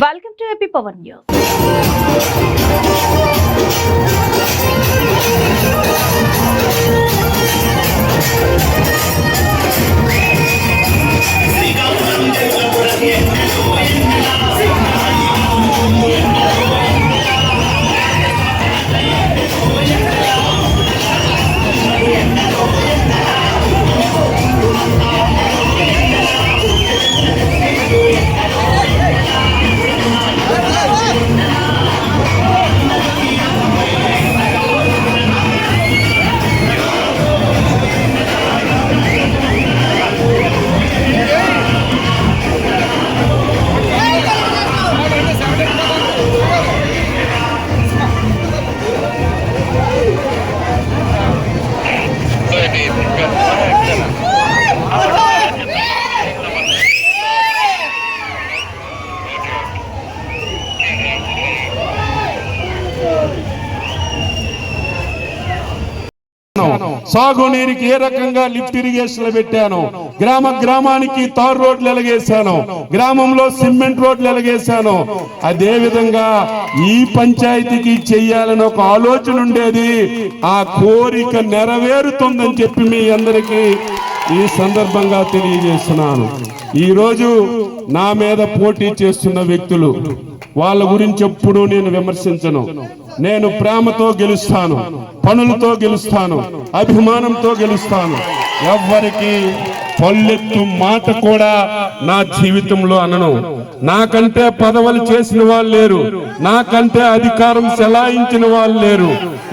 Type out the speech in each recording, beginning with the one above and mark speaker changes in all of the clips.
Speaker 1: Welcome to AP power news.
Speaker 2: సాగునీరుకి ఏ రకంగా lift irrigation పెట్టాను? గ్రామ గ్రామానికి తార్ రోడ్లు ఎలగేశాను. గ్రామంలో సిమెంట్ రోడ్లు ఎలగేశాను. అదే విధంగా ఈ పంచాయతీకి చెయ్యాలని ఒక ఆలోచన ఉండేది. ఆ కోరిక నెరవేరుతుందని చెప్పి మీ అందరికీ ఈ సందర్భంగా తెలియజేస్తున్నాను. ఈ రోజు నా మీద పోటీ చేస్తున్న వ్యక్తులు వాళ్ళ గురించి ఎప్పుడూ నేను విమర్శించను. నేను ప్రేమతో గెలుస్తాను పనులతో గెలుస్తాను అభిమానంతో గెలుస్తాను. ఎవ్వరికి పల్లెత్తు మాట కూడా నా జీవితంలో అనను. నాకంటే పదవులు చేసిన వాళ్ళు లేరు. నాకంటే అధికారం చెలాయించిన వాళ్ళు లేరు.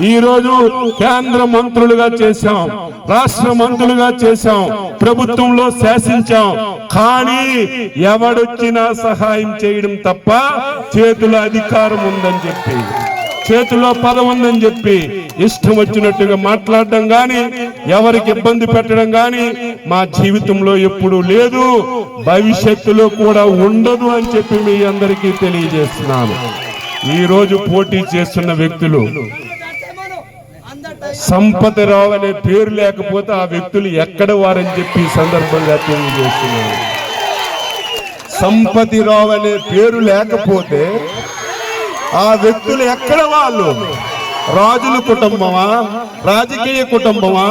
Speaker 2: ఈ రోజు కేంద్ర మంత్రులుగా చేశాం రాష్ట్ర మంత్రులుగా చేశాం ప్రభుత్వంలో శాసించాం. కానీ ఎవడొచ్చినా సహాయం చేయడం తప్ప చేతుల అధికారం ఉందని చెప్పి చేతిలో పదం ఉందని చెప్పి ఇష్టం వచ్చినట్టుగా మాట్లాడడం కానీ ఎవరికి ఇబ్బంది పెట్టడం కానీ మా జీవితంలో ఎప్పుడు లేదు. భవిష్యత్తులో కూడా ఉండదు అని చెప్పి మీ అందరికీ తెలియజేస్తున్నాను. ఈరోజు పోటీ చేస్తున్న వ్యక్తులు సంపతరావు అనే పేరు లేకపోతే ఆ వ్యక్తులు ఎక్కడ వారని చెప్పి సందర్భంగా తెలియజేస్తున్నాను. సంపతిరావు అనే పేరు లేకపోతే ఆ వ్యక్తులు ఎక్కడ వాళ్ళు? రాజుల కుటుంబమా? రాజకీయ కుటుంబమా?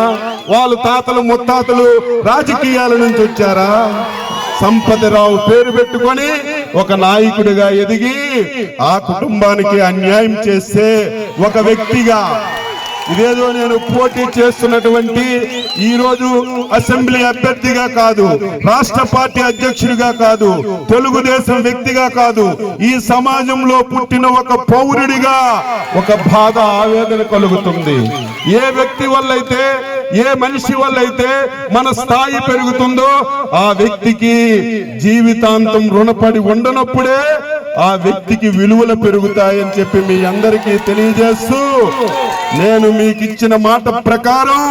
Speaker 2: వాళ్ళు తాతలు ముత్తాతలు రాజకీయాల నుంచి వచ్చారా? సంపతిరావు పేరు పెట్టుకొని ఒక నాయకుడిగా ఎదిగి ఆ కుటుంబానికి అన్యాయం చేస్తే ఒక వ్యక్తిగా ఇదేదో నేను పోటీ చేస్తున్నటువంటి ఈ రోజు అసెంబ్లీ అభ్యర్థిగా కాదు రాష్ట్ర పార్టీ అధ్యక్షుడిగా కాదు తెలుగుదేశం వ్యక్తిగా కాదు ఈ సమాజంలో పుట్టిన ఒక పౌరుడిగా ఒక బాధ ఆవేదన కలుగుతుంది. ఏ వ్యక్తి వల్ల అయితే ఏ మనిషి వల్ల అయితే మన స్థాయి పెరుగుతుందో ఆ వ్యక్తికి జీవితాంతం రుణపడి ఉండనప్పుడే ఆ వ్యక్తికి విలువలు పెరుగుతాయని చెప్పి మీ అందరికీ తెలియజేస్తూ నేను మీకు ఇచ్చిన మాట ప్రకారం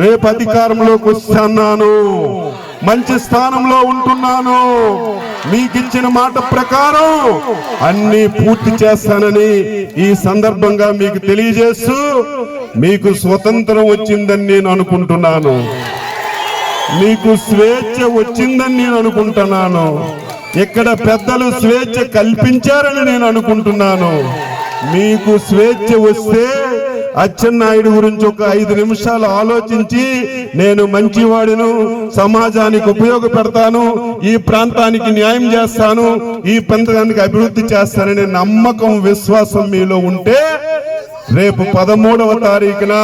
Speaker 2: రేపు అధికారంలోకి వస్తున్నాను మంచి స్థానంలో ఉంటున్నాను. మీకు ఇచ్చిన మాట ప్రకారం అన్ని పూర్తి చేస్తానని ఈ సందర్భంగా మీకు తెలియజేస్తూ మీకు స్వతంత్రం వచ్చిందని నేను అనుకుంటున్నాను. మీకు స్వేచ్ఛ వచ్చిందని నేను అనుకుంటున్నాను. ఇక్కడ పెద్దలు స్వేచ్ఛ కల్పించారని నేను అనుకుంటున్నాను. మీకు స్వేచ్ఛ వస్తే అచ్చెన్నాయుడు గురించి ఒక ఐదు నిమిషాలు ఆలోచించి నేను మంచివాడిను సమాజానికి ఉపయోగపెడతాను ఈ ప్రాంతానికి న్యాయం చేస్తాను ఈ ప్రాంతానికి అభివృద్ధి చేస్తాననే నమ్మకం విశ్వాసం మీలో ఉంటే రేపు పదమూడవ తారీఖున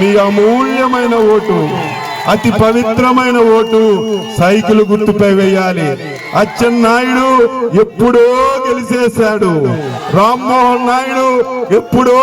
Speaker 2: మీ అమూల్యమైన ఓటు అతి పవిత్రమైన ఓటు సైకిల్ గుర్తుపై వేయాలి. అచ్చెన్నాయుడు ఎప్పుడో గెలిచేశాడు. రామ్మోహన్ నాయుడు ఎప్పుడో